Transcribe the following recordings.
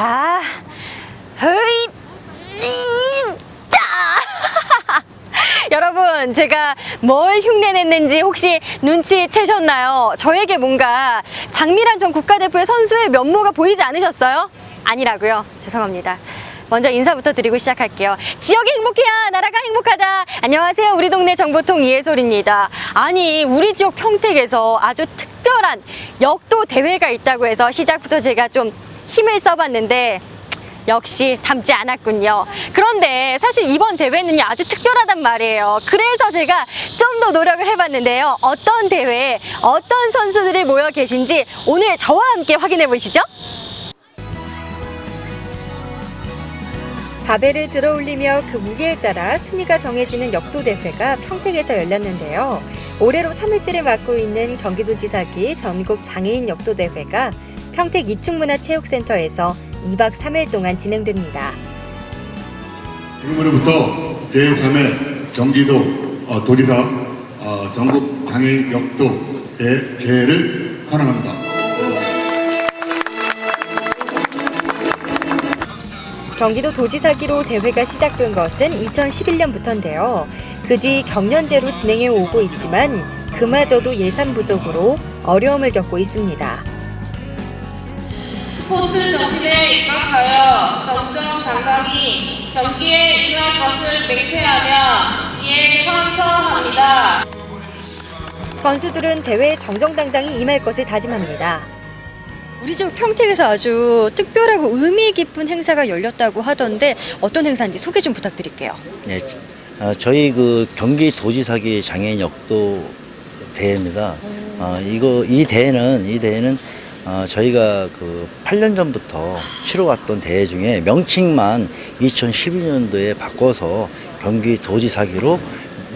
자, 허이, 이다! 여러분, 제가 뭘 흉내냈는지 혹시 눈치채셨나요? 저에게 뭔가 장미란 전 국가대표의 선수의 면모가 보이지 않으셨어요? 아니라고요. 죄송합니다. 먼저 인사부터 드리고 시작할게요. 지역이 행복해야 나라가 행복하다. 안녕하세요. 우리 동네 정보통 이해솔입니다. 아니, 우리 지역 평택에서 아주 특별한 역도 대회가 있다고 해서 시작부터 제가 좀 힘을 써봤는데 역시 담지 않았군요. 그런데 사실 이번 대회는요 아주 특별하단 말이에요. 그래서 제가 좀 더 노력을 해봤는데요. 어떤 대회에 어떤 선수들이 모여 계신지 오늘 저와 함께 확인해 보시죠. 바벨을 들어 올리며 그 무게에 따라 순위가 정해지는 역도 대회가 평택에서 열렸는데요. 올해로 3일째를 맡고 있는 경기도지사기 전국 장애인 역도 대회가 평택 이충문화체육센터에서 2박 3일 동안 진행됩니다. 지금으로부터 제3회 경기도 어, 도지사 어, 전국 장애인 역도 대 개회를 선언합니다. 경기도 도지사기로 대회가 시작된 것은 2011년부터인데요. 그 뒤 경년제로 진행해 오고 있지만 그마저도 예산 부족으로 어려움을 겪고 있습니다. 스포츠 정신에 입각하여 정정 감각이 경기에 임할 것을 맹세하며 이에 선서합니다. 선수들은 대회에 정정당당히 임할 것을 다짐합니다. 우리 지역 평택에서 아주 특별하고 의미 깊은 행사가 열렸다고 하던데 어떤 행사인지 소개 좀 부탁드릴게요. 네, 어, 저희 그 경기 도지사기 장애인 역도 대회입니다. 어, 이거 이 대회는 이 대회는 어, 저희가 그 8년 전부터 치러왔던 대회 중에 명칭만 2012년도에 바꿔서 경기 도지사기로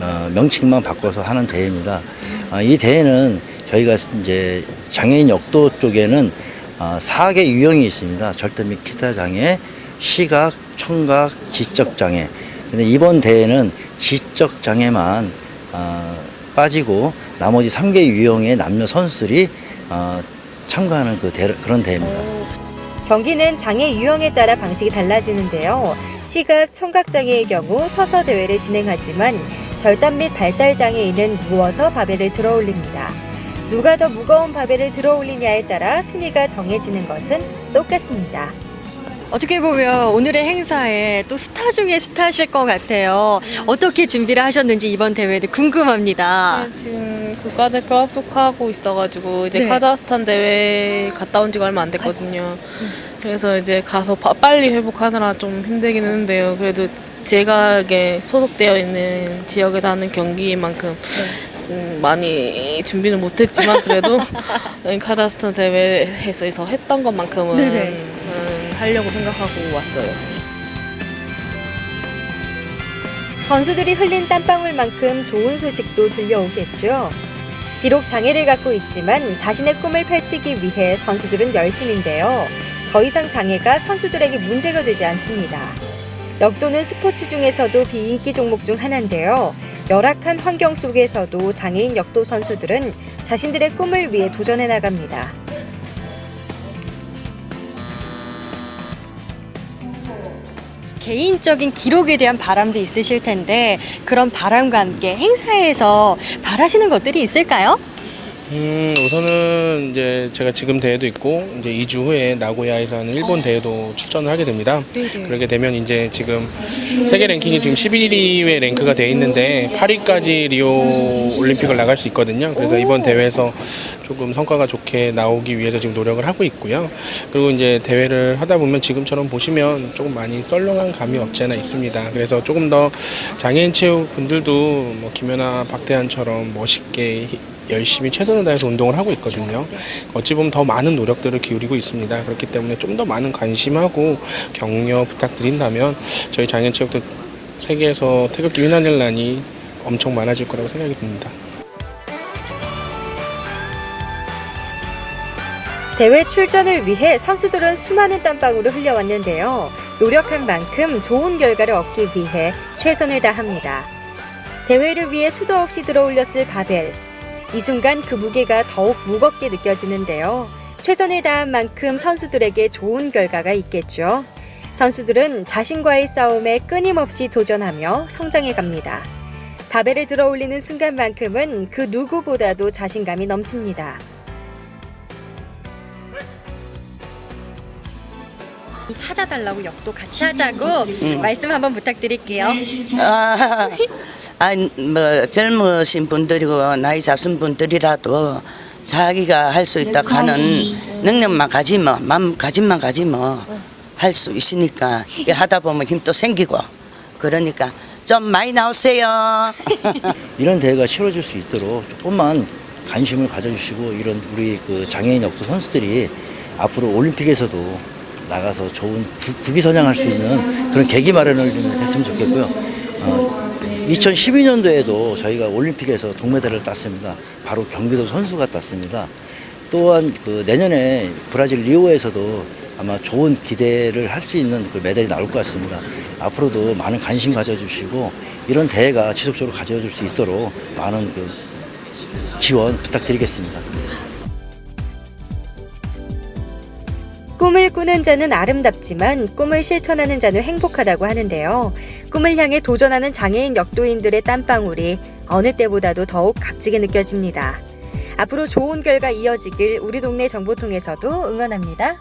어, 명칭만 바꿔서 하는 대회입니다. 어, 이 대회는 저희가 이제 장애인 역도 쪽에는 어, 4개 유형이 있습니다. 절대 및 기타 장애, 시각, 청각, 지적 장애. 근데 이번 대회는 지적 장애만 어, 빠지고 나머지 3개 유형의 남녀 선수들이 어, 참가하는 그 대, 그런 대회입니다. 경기는 장애 유형에 따라 방식이 달라지는데요. 시각, 청각 장애의 경우 서서 대회를 진행하지만 절단 및 발달 장애인은 누워서 바벨을 들어 올립니다. 누가 더 무거운 바벨을 들어 올리냐에 따라 순위가 정해지는 것은 똑같습니다. 어떻게 보면 오늘의 행사에 또 스타 중에 스타실 것 같아요. 어떻게 준비를 하셨는지 이번 대회도 궁금합니다. 네, 지금 국가대표 합숙하고 있어가지고 이제 네. 카자흐스탄 대회 갔다 온 지가 얼마 안 됐거든요. 그래서 이제 가서 바- 빨리 회복하느라 좀 힘들긴 했는데요. 그래도 제가 이게 소속되어 있는 지역에서 하는 경기만큼 음, 많이 준비는 못했지만 그래도 카자흐스탄 대회에서 했던 것만큼은 네네. 음, 하려고 생각하고 왔어요. 선수들이 흘린 땀방울만큼 좋은 소식도 들려오겠죠. 비록 장애를 갖고 있지만 자신의 꿈을 펼치기 위해 선수들은 열심인데요. 더 이상 장애가 선수들에게 문제가 되지 않습니다. 역도는 스포츠 중에서도 비인기 종목 중 하나인데요. 열악한 환경 속에서도 장애인 역도 선수들은 자신들의 꿈을 위해 도전해 나갑니다. 개인적인 기록에 대한 바람도 있으실 텐데 그런 바람과 함께 행사에서 바라시는 것들이 있을까요? 음, 우선은 이제 제가 지금 대회도 있고 이제 2주 후에 나고야에서 하는 일본 대회도 출전을 하게 됩니다. 네네. 그러게 되면 이제 지금 세계 랭킹이 지금 11위에 랭크가 돼 있는데 8위까지 리오 올림픽을 나갈 수 있거든요. 그래서 이번 대회에서 조금 성과가 좋게 나오기 위해서 지금 노력을 하고 있고요. 그리고 이제 대회를 하다 보면 지금처럼 보시면 조금 많이 썰렁한 감이 없지 않아 있습니다. 그래서 조금 더 장애인 체육 분들도 뭐 김연아, 박태환처럼 멋있게 열심히 최선을 다해서 운동을 하고 있거든요. 어찌 보면 더 많은 노력들을 기울이고 있습니다. 그렇기 때문에 좀 더 많은 관심하고 격려 부탁드린다면 저희 장애체육도 세계에서 태극기 휘날릴 난이 엄청 많아질 거라고 생각이 듭니다. 대회 출전을 위해 선수들은 수많은 땀방울을 흘려왔는데요. 노력한 만큼 좋은 결과를 얻기 위해 최선을 다합니다. 대회를 위해 수도 없이 들어올렸을 바벨. 이 순간 그 무게가 더욱 무겁게 느껴지는데요. 최선을 다한 만큼 선수들에게 좋은 결과가 있겠죠. 선수들은 자신과의 싸움에 끊임없이 도전하며 성장해 갑니다. 바벨을 들어 올리는 순간만큼은 그 누구보다도 자신감이 넘칩니다. 찾아달라고 역도 같이 하자고 말씀 한번 부탁드릴게요. 아, 아니 뭐 젊으신 분들이고 나이 잡순 분들이라도 자기가 할 수 있다 하는 능력만 가지면 마음 가짐만 가지면 할 수 있으니까 이게 하다 보면 힘도 생기고 그러니까 좀 많이 나오세요. 이런 대회가 치러질 수 있도록 조금만 관심을 가져주시고 이런 우리 그 장애인 역도 선수들이 앞으로 올림픽에서도 나가서 좋은 구- 국위선양할 수 있는 그런 계기 마련을 좀 했으면 좋겠고요. 어, 2012년도에도 저희가 올림픽에서 동메달을 땄습니다. 바로 경기도 선수가 땄습니다. 또한 그 내년에 브라질 리오에서도 아마 좋은 기대를 할 수 있는 그 메달이 나올 것 같습니다. 앞으로도 많은 관심 가져주시고 이런 대회가 지속적으로 가져줄 수 있도록 많은 그 지원 부탁드리겠습니다. 꿈을 꾸는 자는 아름답지만 꿈을 실천하는 자는 행복하다고 하는데요. 꿈을 향해 도전하는 장애인 역도인들의 땀방울이 어느 때보다도 더욱 값지게 느껴집니다. 앞으로 좋은 결과 이어지길 우리 동네 정보통에서도 응원합니다.